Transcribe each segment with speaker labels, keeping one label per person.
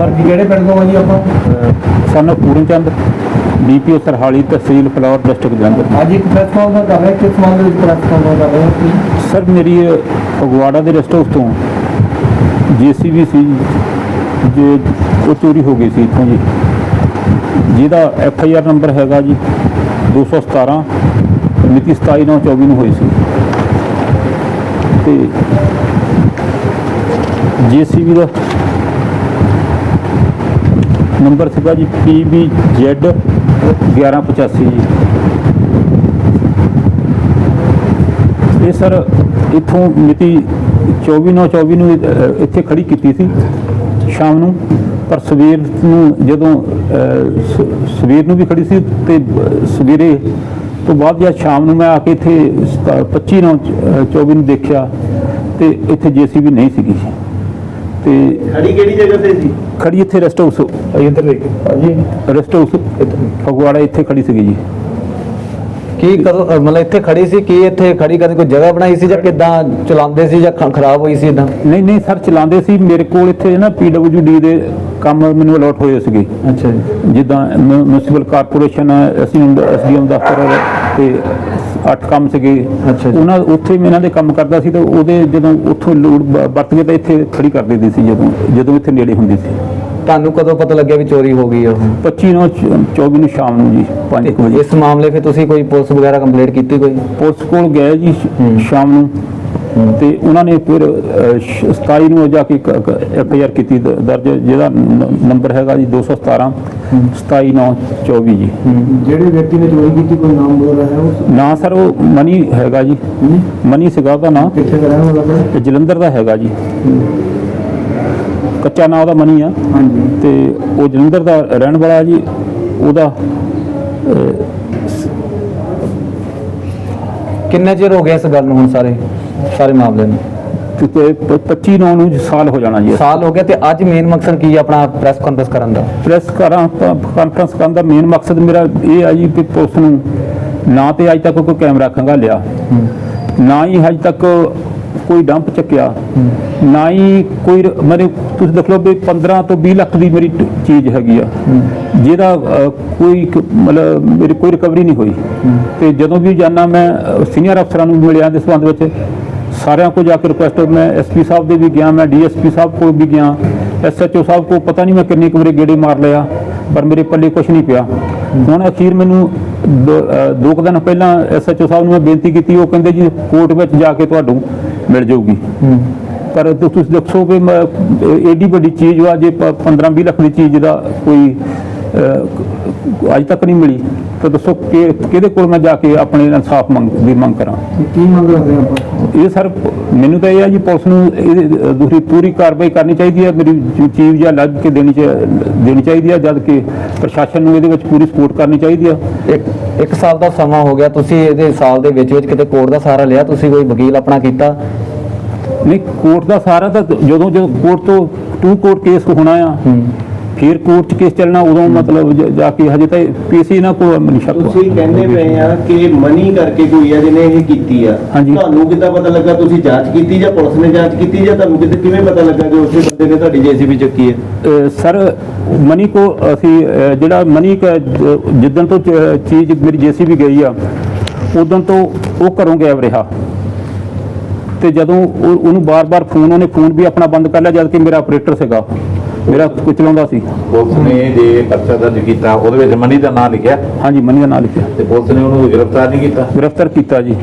Speaker 1: Sir ਕਿਹੜੇ ਪਿੰਡ ਤੋਂ ਆ ਜੀ ਆਪਾਂ?
Speaker 2: ਸਾਨੂੰ ਪੂਰਨ ਚੰਦ ਡੀਪੀਓ ਸਰਹਾਲੀ ਤਹਿਸੀਲ ਫਲੌਰ ਡਿਸਟ੍ਰਿਕਟ ਜਲੰਧਰ।
Speaker 1: ਅੱਜ ਇੱਕ ਪ੍ਰੈਸ ਕਾਨਫਰੰਸ ਕਰ ਰਹੇ ਕਿਸ ਸੰਬੰਧ ਵਿੱਚ ਪ੍ਰੈਸ ਕਰ ਰਹੇ?
Speaker 2: ਸਰ ਮੇਰੀ ਫਗਵਾੜਾ ਦੇ ਰੈਸਟ ਹਾਊਸ ਤੋਂ ਜੀਸੀਬੀ ਸੀ ਜੇ ਉਹ ਚੋਰੀ ਹੋ ਗਈ ਸੀ ਇੱਥੋਂ ਜੀ। ਜਿਹਦਾ ਐਫ ਆਈ ਆਰ ਨੰਬਰ ਹੈਗਾ ਜੀ 217 ਮਿਤੀ 27/9/24 ਨੂੰ ਹੋਈ ਸੀ। ਤੇ ਜੀਸੀਬੀ ਦਾ ਨੰਬਰ ਸੀਗਾ ਜੀ PBZ 1185 ਜੀ। ਇਹ ਸਰ ਇੱਥੋਂ ਮਿਤੀ 24 9 24 ਨੂੰ ਇੱਥੇ ਖੜੀ ਕੀਤੀ ਸੀ ਸ਼ਾਮ ਨੂੰ, ਪਰ ਸਵੇਰ ਨੂੰ ਜਦੋਂ ਸ- ਸਵੇਰ ਨੂੰ ਵੀ ਖੜੀ ਸੀ ਤੇ ਸਵੇਰੇ ਤੋਂ ਬਾਅਦ ਜਦ ਸ਼ਾਮ ਨੂੰ ਮੈਂ ਆ ਕੇ ਇੱਥੇ ਸਤਾ- 25 9 24 ਨੂੰ ਦੇਖਿਆ ਤੇ ਇੱਥੇ ਜੀਸੀਬੀ ਨਹੀਂ ਸੀਗੀ ਤੇ
Speaker 3: ਖੜੀ ਕਿਹੜੀ ਜਗ੍ਹਾ ਤੇ ਸੀ?
Speaker 2: ਖੜੀ ਇੱਥੇ ਰੈਸਟ ਹਾਊਸ
Speaker 1: ਇੱਧਰ ਦੇਖ ਭਾਜੀ
Speaker 2: ਰੈਸਟ ਹਾਊਸ ਫਗਵਾੜਾ ਇੱਥੇ ਖੜੀ ਸੀਗੀ ਜੀ।
Speaker 4: ਕੀ ਅ, ਮਤਲਬ ਇੱਥੇ ਖੜੀ ਸੀ ਕੀ ਇੱਥੇ ਖੜੀ ਕਰਨ ਕੋਈ ਜਗ੍ਹਾ ਬਣਾਈ ਸੀ ਜਾਂ ਕਿਦਾਂ ਚਲਾਉਂਦੇ ਸੀ ਜਾਂ ਖ- ਖਰਾਬ ਹੋਈ ਸੀ ਇਦਾਂ?
Speaker 2: ਨਹੀਂ ਨਹੀਂ ਸਰ ਚਲਾਉਂਦੇ ਸੀ। ਮੇਰੇ ਕੋਲ ਇੱਥੇ ਨਾ ਡੀ ਦੇ ਕੰਮ ਮੈਨੂੰ ਅਲਾਟ ਹੋਏ ਸੀਗੇ।
Speaker 4: ਅੱਛਾ ਜੀ।
Speaker 2: ਜਿੱਦਾਂ ਮਿਊਨਿਸਪਲ ਕਾਰਪੋਰੇਸ਼ਨ ਅਸੀਂ ਐਸਡੀਐਮ ਦਫ਼ਤਰ ਤੇ ਅੱਠ ਕੰਮ ਸੀਗੇ।
Speaker 4: ਅੱਛਾ।
Speaker 2: ਉਹਨਾਂ ਉੱਥੇ ਮੈਂ ਇਹਨਾਂ ਦੇ ਕੰਮ ਕਰਦਾ ਸੀ ਤੇ ਉਹਦੇ ਜਦੋਂ ਉੱਥੋਂ ਲੋਡ ਬ- ਵਰਤ ਕੇ ਤਾਂ ਇੱਥੇ ਖੜੀ ਕਰ ਦਿੰਦੀ ਸੀ ਜਦੋਂ ਜਦੋਂ ਇੱਥੇ ਨੇੜੇ ਹੁੰਦੀ ਸੀ।
Speaker 4: ਤੁਹਾਨੂੰ ਕਦੋਂ ਪਤਾ ਲੱਗਿਆ ਵੀ ਚੋਰੀ ਹੋ ਗਈ ਉਹ?
Speaker 2: 25 ਨੂੰ 24 ਨੂੰ ਸ਼ਾਮ ਨੂੰ ਜੀ 5
Speaker 4: ਤੇ
Speaker 2: ਵਜੇ।
Speaker 4: ਇਸ ਮਾਮਲੇ 'ਤੇ ਤੁਸੀਂ ਕੋਈ ਪੁਲਿਸ ਵਗੈਰਾ ਕੰਪਲੇਂਟ ਕੀਤੀ ਕੋਈ?
Speaker 2: ਪੁਲਿਸ ਕੋਲ ਗਏ ਜੀ ਸ਼ਾਮ ਨੂੰ। ਤੇ ਉਹਨਾਂ ਨੇ ਫਿਰ ਅਹ, ਸ਼- 27 ਨੂੰ ਜਾ ਕੇ ਐਫ ਆਈ ਆਰ ਕੀਤੀ ਦ- ਦਰਜ ਜਿਹਦਾ ਨੰਬਰ ਹੈਗਾ ਜੀ 217 27 9 24 ਜੀ।
Speaker 1: ਜਿਹੜੇ ਵਿਅਕਤੀ ਨੇ ਚੋਰੀ ਕੀਤੀ ਕੋਈ ਨਾਮ ਵਗੈਰਾ ਹੈ ਉਸ?
Speaker 2: ਨਾਂ ਸਰ ਉਹ ਮਨੀ ਹੈਗਾ ਜੀ। ਮਨੀ? ਸੀਗਾ ਉਹਦਾ ਨਾਂ।
Speaker 1: ਕਿੱਥੇ ਦਾ ਰਹਿਣ ਵਾਲਾ ਹੈ?
Speaker 2: ਜਲੰਧਰ ਦਾ ਹੈਗਾ ਜੀ। ਕੱਚਾ ਨਾਂ ਉਹਦਾ ਮਨੀ ਆ।
Speaker 1: ਹਾਂਜੀ।
Speaker 2: ਤੇ ਉਹ ਜਲੰਧਰ ਦਾ ਰਹਿਣ ਵਾਲਾ ਜੀ। ਉਹਦਾ
Speaker 4: ਕਿੰਨੇ ਚਿਰ ਹੋ ਗਿਆ ਇਸ ਗੱਲ ਨੂੰ ਹੁਣ ਸਾਰੇ? ਸਾਰੇ ਮਾਮਲੇ ਨੂੰ।
Speaker 2: ਤੇ ਪ- 25 9 ਨੂੰ ਸਾਲ ਹੋ ਜਾਣਾ ਜੀ।
Speaker 4: ਸਾਲ ਹੋ ਗਿਆ ਤੇ ਅੱਜ ਮੇਨ ਮਕਸਦ ਕੀ ਹੈ ਆਪਣਾ ਪ੍ਰੈਸ ਕਾਨਫਰੰਸ ਕਰਨ ਦਾ?
Speaker 2: ਪ੍ਰੈਸ ਕਰਾਂ ਕਾਨਫਰੰਸ ਕਰਨ ਦਾ ਮੇਨ ਮਕਸਦ ਮੇਰਾ ਇਹ ਆ ਜੀ ਕਿ ਪੁਲਿਸ ਨੂੰ ਨਾ ਤੇ ਅੱਜ ਤੱਕ ਕੋਈ ਕੈਮਰਾ ਖੰਗਾਲਿਆ ਨਾ ਹੀ ਅੱਜ ਤੱਕ ਕੋਈ ਡੰਪ ਚੱਕਿਆ। ਨਾ ਹੀ ਕੋਈ ਮੇਰੇ ਤੁਸੀਂ ਦੇਖ ਲਓ ਵੀ 15 ਤੋਂ 20 ਲੱਖ ਦੀ ਮੇਰੀ ਚੀਜ਼ ਹੈਗੀ ਆ। ਜਿਹਦਾ ਕੋਈ ਮਤਲਬ ਮੇਰੀ ਕੋਈ ਰਿਕਵਰੀ ਨਹੀਂ ਹੋਈ। ਤੇ ਜਦੋਂ ਵੀ ਜਾਣਾ ਮੈਂ ਸੀਨੀਅਰ ਅਫਸਰਾਂ ਨੂੰ ਮਿਲਿਆ ਦੇ ਸੰਬੰਧ ਵਿੱਚ ਸਾਰਿਆਂ ਕੋ ਜਾ ਕੇ ਰਿਕੁਐਸਟ ਮੈਂ ਐਸਪੀ ਸਾਹਿਬ ਦੇ ਵੀ ਗਿਆ ਮੈਂ ਡੀਐਸਪੀ ਸਾਹਿਬ ਕੋਲ ਵੀ ਗਿਆ। ਐਸਐਚਓ ਸਾਹਿਬ ਕੋ ਪਤਾ ਨਹੀਂ ਮੈਂ ਕਿੰਨੇ ਕੁ ਵਾਰੀ ਗੇੜੇ ਮਾਰ ਲਿਆ ਪਰ ਮੇਰੇ ਪੱਲੇ ਕੁਝ ਨਹੀਂ ਪਿਆ। ਹੁਣ ਅਖੀਰ ਮੈਨੂੰ ਦੋ ਕੁ ਦਿਨ ਪਹਿਲਾਂ ਐਸਐਚਓ ਸਾਹਿਬ ਨੂੰ ਮੈਂ ਬੇਨਤੀ ਕੀਤੀ ਉਹ ਕਹਿੰਦੇ ਜੀ ਕੋਰਟ ਵਿੱਚ ਜਾ ਕੇ ਤੁਹਾਨੂੰ ਮਿਲ ਜਾਊਗੀ। ਪਰ ਤੁਸੀਂ ਦੱਸੋ ਇਹ ਏਡੀ ਵੱਡੀ ਚੀਜ਼ ਵਾ ਜੇ 15 20 ਲੱਖ ਦੀ ਚੀਜ਼ ਦਾ ਕੋਈ ਅੱਜ ਤੱਕ ਨਹੀਂ ਮਿਲੀ ਤਾਂ ਦੱਸੋ ਕਿ ਕਿਹਦੇ ਕੋਲ ਮੈਂ ਜਾ ਕੇ ਆਪਣੇ ਇਨਸਾਫ ਮੰਗ ਦੀ ਮੰਗ ਕਰਾਂ?
Speaker 1: ਕੀ ਮੰਗ ਰੱਖਦੇ ਆਪਾਂ?
Speaker 2: ਇਹ ਸਰ ਮੈਨੂੰ ਤਾਂ ਇਹ ਆ ਜੀ ਪੁਲਿਸ ਨੂੰ ਇਹ ਦੂਸਰੀ ਪੂਰੀ ਕਾਰਵਾਈ ਕਰਨੀ ਚਾਹੀਦੀ ਹੈ ਮੇਰੀ ਚੀਜ਼ ਜਾਂ ਲੱਗ ਕੇ ਦੇਣੀ ਦੇਣੀ ਚਾਹੀਦੀ ਹੈ ਜਦ ਕਿ ਪ੍ਰਸ਼ਾਸਨ ਨੂੰ ਇਹਦੇ ਵਿੱਚ ਪੂਰੀ ਸਪੋਰਟ ਕਰਨੀ ਚਾਹੀਦੀ ਹੈ।
Speaker 4: ਇੱਕ ਇੱਕ ਸਾਲ ਦਾ ਸਮਾਂ ਹੋ ਗਿਆ ਤੁਸੀਂ ਇਹਦੇ ਸਾਲ ਦੇ ਵਿੱਚ ਵਿੱਚ ਕਿਤੇ ਕੋਰਟ ਦਾ ਸਹਾਰਾ ਲਿਆ ਤੁਸੀਂ ਕੋਈ ਵਕੀਲ ਆਪਣਾ ਕੀਤਾ?
Speaker 2: ਨਹੀਂ ਕੋਰਟ ਦਾ ਸਾਰਾ ਤਾਂ ਜਦੋਂ ਜਦੋਂ ਕੋਰਟ ਤੋਂ ਟੂ ਕੋਰਟ ਕੇਸ ਹੋਣਾ ਆ ਫਿਰ ਕੋਰਟ 'ਚ ਕੇਸ ਚੱਲਣਾ ਉਦੋਂ ਮਤਲਬ ਜ- ਜਾ ਕੇ ਹਜੇ ਤਾਂ ਪੀਸੀ ਨਾ ਕੋਈ ਨਹੀਂ ਸ਼ੱਕ
Speaker 3: ਤੁਸੀਂ ਕਹਿੰਦੇ ਪਏ ਆ ਕਿ ਮਨੀ ਕਰਕੇ ਕੋਈ ਆ ਜਿਹਨੇ ਇਹ ਕੀਤੀ ਆ।
Speaker 2: ਹਾਂਜੀ।
Speaker 3: ਤੁਹਾਨੂੰ ਕਿੱਦਾਂ ਪਤਾ ਲੱਗਾ ਤੁਸੀਂ ਜਾਂਚ ਕੀਤੀ ਜਾਂ ਪੁਲਿਸ ਨੇ ਜਾਂਚ ਕੀਤੀ ਜਾਂ ਤੁਹਾਨੂੰ ਕਿਤੇ ਕਿਵੇਂ ਪਤਾ ਲੱਗਾ ਕਿ ਉਸੇ ਬੰਦੇ ਨੇ ਤੁਹਾਡੀ ਜੀਸੀਬੀ ਚੱਕੀ ਹੈ
Speaker 2: ਅਹ ਸਰ ਮਨੀ ਕੋ ਅਸੀਂ ਅਹ ਜਿਹੜਾ ਮਨੀ ਕ ਜ- ਜਿੱਦਣ ਤੋਂ ਚ- ਚੀਜ਼ ਮੇਰੀ ਜੇਸੀਬੀ ਗਈ ਆ ਉਦੋਂ ਤੋਂ ਉਹ ਘਰੋਂ ਗਾਇਬ ਰਿਹਾ। ਤੇ ਜਦੋਂ ਉਹ- ਉਹਨੂੰ ਬਾਰ-ਬਾਰ ਫੋਨ ਉਹਨੇ ਫੋਨ ਵੀ ਆਪਣਾ ਬੰਦ ਕਰ ਲਿਆ ਜਦ ਕਿ ਮੇਰਾ ਆਪਰੇਟਰ ਸੀਗਾ। ਮੇਰਾ ਕੋਈ ਚਲਾਉਂਦਾ ਸੀ।
Speaker 5: ਪੁਲਿਸ ਨੇ ਜੇ ਪਰਚਾ ਦਰਜ ਕੀਤਾ ਉਹਦੇ ਵਿੱਚ ਮਨੀ ਦਾ ਨਾਮ ਲਿਖਿਆ?
Speaker 2: ਹਾਂਜੀ ਮਨੀ ਦਾ ਨਾਂ ਲਿਖਿਆ।
Speaker 5: ਤੇ ਪੁਲਿਸ ਨੇ ਉਹਨੂੰ ਗ੍ਰਿਫਤਾਰ ਨਹੀਂ ਕੀਤਾ?
Speaker 2: ਗ੍ਰਿਫਤਾਰ ਕੀਤਾ ਜੀ।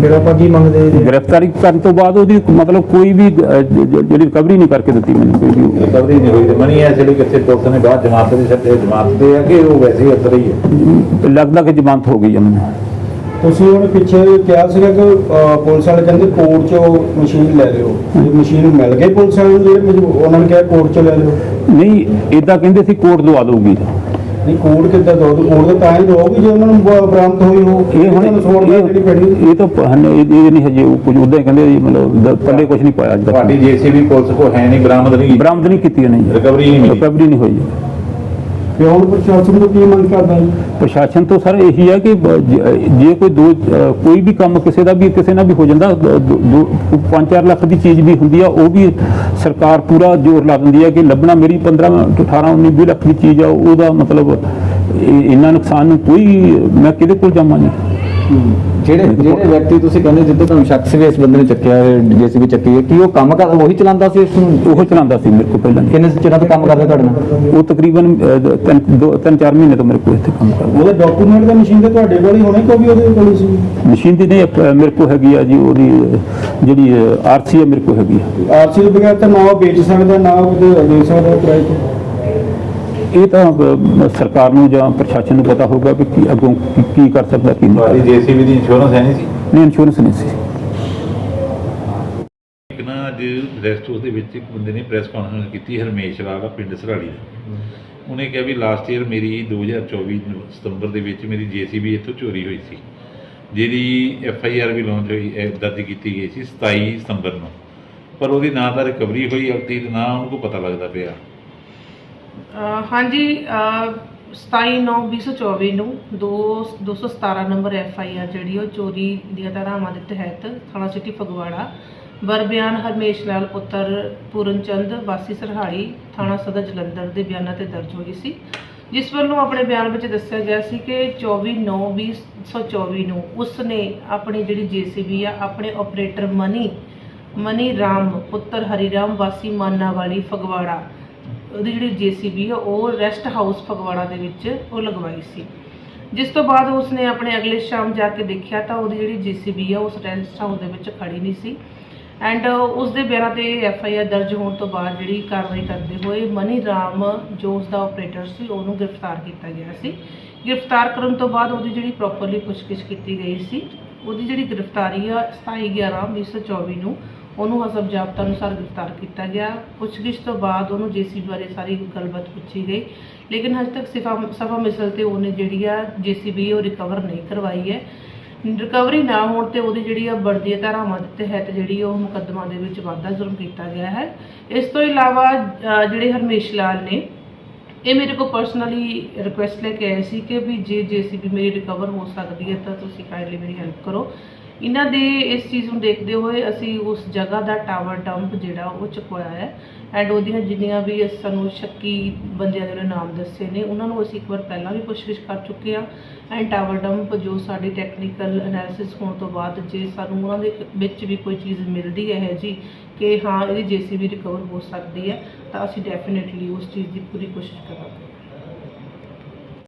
Speaker 5: ਫਿਰ
Speaker 1: ਆਪਾਂ ਕੀ ਮੰਗਦੇ ਜੀ?
Speaker 2: ਗ੍ਰਿਫਤਾਰੀ ਕਰਨ ਤੋਂ ਬਾਅਦ ਉਹਦੀ ਮਤਲਬ ਕੋਈ ਵੀ ਅਹ, ਜ- ਜ- ਜਿਹੜੀ ਰਿਕਵਰੀ ਨਹੀਂ ਕਰਕੇ ਦਿੱਤੀ ਮੈਨੂੰ ਕੋਈ ਵੀ।
Speaker 5: ਰਿਕਵਰੀ ਨਹੀਂ ਹੋਈ ਤੇ ਮਨੀ ਐਸੇ ਲਈ ਕਿੱਥੇ ਪੁਲਿਸ ਨੇ ਬਾਅਦ ਜਮਾਨਤ ਦੀ ਸੱਤੇ ਜਮਾਨਤ ਤੇ ਆ ਕਿ ਉਹ ਵੈਸੇ ਹੀ ਅੰਦਰ ਹੀ? ਹੈ
Speaker 2: ਲੱਗਦਾ ਕਿ ਜ਼ਮਾਨਤ ਹੋ ਗਈ ਹੈ ਮੈਨੂੰ।
Speaker 6: ਤੁਸੀਂ ਹੁਣ ਪਿੱਛੇ ਕਿਹਾ ਸੀਗਾ ਕਿ ਅਹ, ਪੁਲਿਸ ਵਾਲੇ ਕਹਿੰਦੇ ਕੋਰਟ 'ਚੋਂ ਮਸ਼ੀਨ ਲੈ ਲਿਓ। ਇਹ ਮਸ਼ੀਨ ਮਿਲ ਗਈ ਪੁਲਿਸ ਵਾਲਿਆਂ ਨੂੰ ਜਿਹੜੇ ਮਜਬੂ- ਉਹਨਾਂ ਨੇ ਕਿਹਾ ਕੋਰਟ 'ਚੋਂ ਲੈ ਲਿਓ।
Speaker 2: ਨਹੀਂ ਇਦਾਂ ਕਹਿੰਦੇ ਸੀ ਕੋਰਟ ਦਵਾ ਦਊਗੀ।
Speaker 6: ਨਹੀਂ ਕੋਰਟ ਕਿੱਦਾਂ ਦੋ ਕੋਰਟ ਤਾਂ ਤਾਂ ਹੀ ਦੋਗੀ ਜੇ ਉਹਨਾਂ ਨੂੰ ਬ- ਬਰਾਮਦ ਹੋਈ ਹੋ
Speaker 2: ਇਹ ਹੁਣ
Speaker 6: ਤੁਹਾਨੂੰ ਸੋਣ ਦਾ ਜਿਹੜੀ ਪੈਣੀ।
Speaker 2: ਇਹ ਇਹ ਤਾਂ ਪ- ਹਨ ਇਹ ਇਹ ਨਹੀਂ ਹਜੇ ਉਹ ਕੁਝ ਉਦਾਂ ਹੀ ਕਹਿੰਦੇ ਜੀ ਮਤਲਬ ਦ- ਪੱਲੇ ਕੁਝ ਨਹੀਂ ਪਾਇਆ ਅੱਜ ਤੱਕ।
Speaker 5: ਤੁਹਾਡੀ ਜੀਸੀਬੀ ਪੁਲਿਸ ਕੋ ਹੈ ਨਹੀਂ ਬਰਾਮਦ ਨਹੀਂ ਕੀਤੀ।
Speaker 2: ਬਰਾਮਦ ਨਹੀਂ ਕੀਤੀ ਨਹੀਂ
Speaker 5: ਰਿਕਵਰੀ ਨਹੀਂ ਮਿਲੀ।
Speaker 2: ਰਿਕਵਰੀ ਨਹੀਂ ਹੋਈ।
Speaker 6: ਤੇ ਪ੍ਰਸ਼ਾਸਨ ਤੋਂ ਕੀ ਮੰਗ ਕਰਦਾ ਜੀ?
Speaker 2: ਪ੍ਰਸ਼ਾਸਨ ਤੋਂ ਸਰ ਇਹੀ ਹੈ ਕਿ ਬ- ਜ- ਜੇ ਕੋਈ ਦੋ ਅ, ਕੋਈ ਵੀ ਕੰਮ ਕਿਸੇ ਦਾ ਵੀ ਕਿਸੇ ਨਾਲ ਵੀ ਹੋ ਜਾਂਦਾ 5-4 ਲੱਖ ਦੀ ਚੀਜ਼ ਵੀ ਹੁੰਦੀ ਆ ਉਹ ਵੀ ਸਰਕਾਰ ਪੂਰਾ ਜ਼ੋਰ ਲਾ ਦਿੰਦੀ ਹੈ ਕਿ ਲੱਭਣਾ ਮੇਰੀ 15 18 19 20 ਲੱਖ ਦੀ ਚੀਜ਼ ਆ ਉਹਦਾ ਮਤਲਬ ਇਹ- ਇੰਨਾ ਨੁਕਸਾਨ ਨੂੰ ਕੋਈ ਮੈਂ ਕਿਹਦੇ ਕੋਲ ਜਾਵਾਂ ਜੀ?
Speaker 4: ਜਿਹੜੇ ਜਿਹੜੇ ਵਿਅਕਤੀ ਤੁਸੀਂ ਕਹਿੰਦੇ ਜਿੱਦੋਂ ਤੁਹਾਨੂੰ ਸ਼ੱਕ ਸੀ ਵੀ ਇਸ ਬੰਦੇ ਨੇ ਚੱਕਿਆ ਜੀਸੀਬੀ ਚੱਕੀ ਹੈ ਕੀ ਉਹ ਕੰਮ ਕਰ ਉਹੀ ਚਲਾਉਂਦਾ ਸੀ ਇਸ ਨੂੰ?
Speaker 2: ਉਹ ਚਲਾਉਂਦਾ ਸੀ ਮੇਰੇ ਕੋਲ ਪਹਿਲਾਂ।
Speaker 4: ਕਿੰਨੇ ਚਿਰਾਂ ਤੋਂ ਕੰਮ ਕਰਦਾ ਤੁਹਾਡੇ ਨਾਲ?
Speaker 2: ਉਹ ਤਕਰੀਬਨ ਅ, ਤਿੰਨ ਦੋ- ਤਿੰਨ ਚਾਰ ਮਹੀਨੇ ਤੋਂ ਮੇਰੇ ਕੋਲ ਇੱਥੇ ਕੰਮ ਕਰਦਾ।
Speaker 6: ਉਹਦੇ ਡਾਕੂਮੈਂਟ ਦਾ ਮਸ਼ੀਨ ਤੇ ਤੁਹਾਡੇ ਕੋਲ ਹੀ ਹੋਣੇ ਕਿ ਉਹ ਵੀ ਉਹਦੇ ਕੋਲ ਸੀ?
Speaker 2: ਮਸ਼ੀਨ ਦੀ ਨਹੀਂ ਮੇਰੇ ਕੋਲ ਹੈਗੀ ਆ ਜੀ ਉਹਦੀ ਜਿਹੜੀ ਆਰਸੀ ਹੈ ਮੇਰੇ ਕੋਲ ਹੈਗੀ ਆ।
Speaker 6: ਆਰਸੀ ਤੋਂ ਬਗੈਰ ਤਾਂ ਨਾ ਉਹ ਵੇਚ ਸਕਦਾ ਨਾ ਉਹ ਦੇ ਸਕਦਾ ਕਿਰਾਏ ਤੇ।
Speaker 2: ਇਹ ਤਾਂ ਸਰਕਾਰ ਨੂੰ ਜਾਂ ਪ੍ਰਸ਼ਾਸਨ ਨੂੰ ਪਤਾ ਹੋਊਗਾ ਕਿ ਕੀ ਅੱਗੋਂ ਕੀ- ਕੀ ਕਰ ਸਕਦਾ ਕੀ ਨਹੀਂ
Speaker 5: ਤੁਹਾਡੀ ਜੀਸੀਬੀ ਦੀ ਇੰਸ਼ੋਰੈਂਸ ਹੈ ਨਹੀਂ ਸੀ?
Speaker 2: ਨਹੀਂ ਇੰਸ਼ੋਰੈਂਸ ਨਹੀਂ ਸੀ।
Speaker 5: ਇੱਕ ਨਾ ਅੱਜ ਰੈਸਟ ਹਾਊਸ ਦੇ ਵਿੱਚ ਇੱਕ ਬੰਦੇ ਨੇ ਪ੍ਰੈਸ ਕਾਨਫਰੰਸ ਕੀਤੀ ਹਰਮੇਸ਼ ਆ ਪਿੰਡ ਸਰਾਲੀ ਦਾ। ਉਹਨੇ ਕਿਹਾ ਵੀ ਲਾਸਟ ਈਅਰ ਮੇਰੀ 2024 ਨੂੰ ਸਤੰਬਰ ਦੇ ਵਿੱਚ ਮੇਰੀ ਜੀਸੀਬੀ ਇੱਥੋਂ ਚੋਰੀ ਹੋਈ ਸੀ। ਜਿਹਦੀ ਐਫ ਆਈ ਆਰ ਵੀ ਲਾਂਚ ਹੋਈ ਇਹ ਦਰਜ ਕੀਤੀ ਗਈ ਸੀ 27 ਸਤੰਬਰ ਨੂੰ। ਪਰ ਉਹਦੀ ਨਾ ਤਾਂ ਰਿਕਵਰੀ ਹੋਈ ਅਵਤੀ ਤੇ ਨਾ ਉਹਨੂੰ ਪਤਾ ਲੱਗਦਾ ਪਿਆ।
Speaker 7: ਹਾਂਜੀ, ਅਹ 27/9/2024 ਨੂੰ 2 217 ਨੰਬਰ ਐਫ ਆਈ ਆਰ ਜਿਹੜੀ ਉਹ ਚੋਰੀ ਦੀਆਂ ਧਾਰਾਵਾਂ ਦੇ ਤਹਿਤ ਥਾਣਾ ਸਿਟੀ ਫਗਵਾੜਾ ਬਰਬਿਆਨ ਹਰਮੇਸ਼ ਲਾਲ ਪੁੱਤਰ ਪੂਰਨ ਚੰਦ ਵਾਸੀ ਸਰਹਾਲੀ, ਥਾਣਾ ਸਦਰ ਜਲੰਧਰ ਦੇ ਬਿਆਨਾਂ ਤੇ ਦਰਜ ਹੋਈ ਸੀ। ਜਿਸ ਵੱਲੋਂ ਆਪਣੇ ਬਿਆਨ ਵਿੱਚ ਦੱਸਿਆ ਗਿਆ ਸੀ ਕਿ 24/9/2024 ਨੂੰ ਉਸ ਨੇ ਆਪਣੀ ਜਿਹੜੀ ਜੀਸੀਬੀ ਆ, ਆਪਣੇ ਆਪਰੇਟਰ ਮਨੀ ਮਨੀ ਰਾਮ, ਪੁੱਤਰ ਹਰੀ ਰਾਮ, ਵਾਸੀ ਮਾਨਾ ਵਾਲੀ ਫਗਵਾੜਾ ਉਹਦੀ ਜਿਹੜੀ ਜੀਸੀਬੀ ਹੈ ਉਹ ਰੈਸਟ ਹਾਊਸ ਫਗਵਾੜਾ ਦੇ ਵਿੱਚ ਉਹ ਲਗਵਾਈ ਸੀ। ਜਿਸ ਤੋਂ ਬਾਅਦ ਉਸਨੇ ਆਪਣੇ ਅਗਲੇ ਸ਼ਾਮ ਜਾ ਕੇ ਦੇਖਿਆ ਤਾਂ ਉਹਦੀ ਜਿਹੜੀ ਜੀਸੀਬੀ ਆ ਉਸ ਰੈਸਟ ਹਾਊਸ ਦੇ ਵਿੱਚ ਖੜੀ ਨਹੀਂ ਸੀ। ਐਂਡ ਉਸ ਦੇ ਬਿਆਨਾਂ ਤੇ ਐਫ ਆਈ ਆਰ ਦਰਜ ਹੋਣ ਤੋਂ ਬਾਅਦ ਜਿਹੜੀ ਕਾਰਵਾਈ ਕਰਦੇ ਹੋਏ ਮਨੀ ਰਾਮ ਜੋ ਉਸ ਦਾ ਆਪਰੇਟਰ ਸੀ, ਉਹਨੂੰ ਗ੍ਰਿਫਤਾਰ ਕੀਤਾ ਗਿਆ ਸੀ। ਗ੍ਰਿਫਤਾਰ ਕਰਨ ਤੋਂ ਬਾਅਦ ਉਹਦੀ ਜਿਹੜੀ ਪ੍ਰੋਪਰਲੀ ਪੁੱਛਗਿੱਛ ਕੀਤੀ ਗਈ ਸੀ, ਉਹਦੀ ਜਿਹੜੀ ਗ੍ਰਿਫਤਾਰੀ ਆ 27 11 2024 ਨੂੰ ਉਹਨੂੰ ਹਸਬ ਜ਼ਾਬਤਾ ਅਨੁਸਾਰ ਗ੍ਰਿਫਤਾਰ ਕੀਤਾ ਗਿਆ। ਪੁੱਛਗਿੱਛ ਤੋਂ ਬਾਅਦ ਉਹਨੂੰ ਜੀਸੀਬੀ ਬਾਰੇ ਸਾਰੀ ਗੱਲਬਾਤ ਪੁੱਛੀ ਗਈ। ਲੇਕਿਨ ਹਜੇ ਤੱਕ ਸਿਫਾ, ਸਫਾ ਮਿਸਲ ਤੇ ਉਹਨੇ ਜਿਹੜੀ ਆ ਜੀਸੀਬੀ ਉਹ ਰਿਕਵਰ ਨਹੀਂ ਕਰਵਾਈ ਹੈ। ਰਿਕਵਰੀ ਨਾ ਹੋਣ ਤੇ ਉਹਦੀ ਜਿਹੜੀ ਆ ਬਣਦੀ ਧਾਰਾਵਾਂ ਦੇ ਤਹਿਤ ਜਿਹੜੀ ਉਹ ਮੁਕੱਦਮਾ ਦੇ ਵਿੱਚ ਵਾਧਾ ਜ਼ੁਰਮ ਕੀਤਾ ਗਿਆ ਹੈ। ਇਸ ਤੋਂ ਇਲਾਵਾ ਜਿਹੜੇ ਹਰਮੇਸ਼ ਲਾਲ ਨੇ, ਇਹ ਮੇਰੇ ਕੋਲ ਪਰਸਨਲੀ ਰਿਕੁਐਸਟ ਲੈ ਕੇ ਆਏ ਸੀ ਕਿ ਵੀ ਜੇ ਜੀਸੀਬੀ ਮੇਰੀ ਰਿਕਵਰ ਹੋ ਸਕਦੀ ਹੈ ਤਾਂ ਤੁਸੀਂ ਕਾਈਂਡਲੀ ਮੇਰੀ ਹੈਲਪ ਕਰੋ। ਇਹਨਾਂ ਦੇ ਇਸ ਚੀਜ਼ ਨੂੰ ਦੇਖਦੇ ਹੋਏ ਅਸੀਂ ਉਸ ਜਗ੍ਹਾ ਦਾ ਟਾਵਰ ਡੰਪ ਜਿਹੜਾ ਉਹ ਚੁਕਵਾਇਆ ਹੈ ਐਂਡ ਉਹਦੀਆਂ ਜਿੰਨੀਆਂ ਵੀ ਸਾਨੂੰ ਸ਼ੱਕੀ ਬੰਦਿਆਂ ਦੇ ਨਾਮ ਦੱਸੇ ਨੇ, ਉਹਨਾਂ ਨੂੰ ਅਸੀਂ ਇੱਕ ਵਾਰ ਪਹਿਲਾਂ ਵੀ ਪੁੱਛਗਿੱਛ ਕਰ ਚੁੱਕੇ ਹਾਂ ਐਂਡ ਟਾਵਰ ਡੰਪ ਜੋ ਸਾਡੀ ਟੈਕਨੀਕਲ ਐਨਾਲਿਸਿਸ ਹੋਣ ਤੋਂ ਬਾਅਦ ਜੇ ਸਾਨੂੰ ਉਹਨਾਂ ਦੇ ਵਿੱਚ ਵੀ ਕੋਈ ਚੀਜ਼ ਮਿਲਦੀ ਹੈ ਜੀ ਕਿ ਹਾਂ ਇਹਦੀ ਜੀਸੀਬੀ ਰਿਕਵਰ ਹੋ ਸਕਦੀ ਹੈ ਤਾਂ ਅਸੀਂ ਡੈਫੀਨਿਟਲੀ ਉਸ ਚੀਜ਼ ਦੀ ਪੂਰੀ ਕੋਸ਼ਿਸ਼ ਕਰਾਂਗੇ।